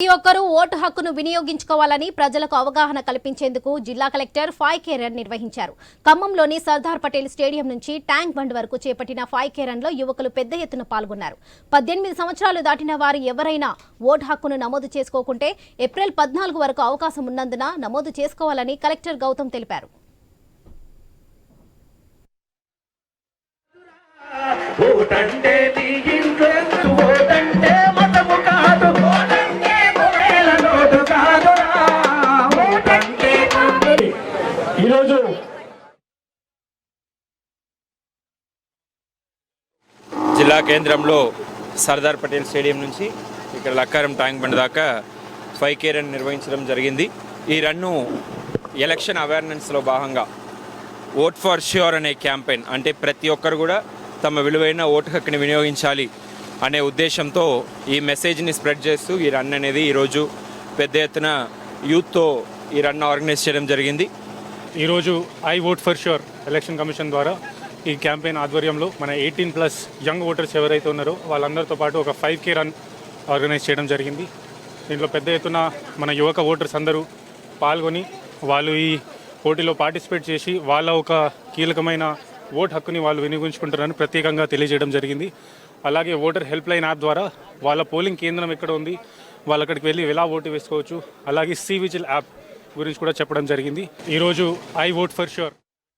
ప్రతి ఒక్కరూ ఓటు హక్కును వినియోగించుకోవాలని ప్రజలకు అవగాహన కల్పించేందుకు జిల్లా కలెక్టర్ ఫైవ్ కే రన్ నిర్వహించారు. ఖమ్మంలోని సర్దార్ పటేల్ స్టేడియం నుంచి ట్యాంక్ బండ్ వరకు చేపట్టిన ఫైవ్ కే రన్లో యువకులు పెద్ద ఎత్తున పాల్గొన్నారు. పద్దెనిమిది సంవత్సరాలు దాటిన వారు ఎవరైనా ఓటు హక్కును నమోదు చేసుకోకుంటే ఏప్రిల్ పద్నాలుగు వరకు అవకాశం ఉన్నందున నమోదు చేసుకోవాలని కలెక్టర్ గౌతమ్ తెలిపారు. ఓటంటే ఈరోజు జిల్లా కేంద్రంలో సర్దార్ పటేల్ స్టేడియం నుంచి ఇక్కడ లక్కారం ట్యాంక్ బండ్ దాకా ఫైవ్ కే రన్ నిర్వహించడం జరిగింది. ఈ రన్ను ఎలక్షన్ అవేర్నెస్లో భాగంగా ఓట్ ఫర్ ష్యూర్ అనే క్యాంపెయిన్ అంటే ప్రతి ఒక్కరు కూడా తమ విలువైన ఓటు హక్కుని వినియోగించాలి అనే ఉద్దేశంతో ఈ మెసేజ్ని స్ప్రెడ్ చేస్తూ ఈ రన్ అనేది ఈరోజు పెద్ద ఎత్తున యూత్తో ఈ రన్ ఆర్గనైజ్ చేయడం జరిగింది. ఈరోజు I vote for sure election commission ద్వారా ఈ క్యాంపెయిన్ ఆధ్వర్యంలో మన ఎయిటీన్ ప్లస్ యంగ్ ఓటర్స్ ఎవరైతే ఉన్నారో వాళ్ళందరితో పాటు ఒక ఫైవ్ కే రన్ ఆర్గనైజ్ చేయడం జరిగింది. దీంట్లో పెద్ద ఎత్తున మన యువక ఓటర్స్ అందరూ పాల్గొని వాళ్ళు ఈ పోటీలో పార్టిసిపేట్ చేసి వాళ్ళ ఒక కీలకమైన ఓట్ హక్కుని వాళ్ళు వినియోగించుకుంటారని ప్రత్యేకంగా తెలియజేయడం జరిగింది. అలాగే ఓటర్ హెల్ప్ లైన్ యాప్ ద్వారా వాళ్ళ పోలింగ్ కేంద్రం ఎక్కడ ఉంది వాళ్ళు అక్కడికి వెళ్ళి ఎలా ఓటు వేసుకోవచ్చు అలాగే సి విజిల్ యాప్ గురించి కూడా చెప్పడం జరిగింది. ఈరోజు ఐ ఓట్ ఫర్ షూర్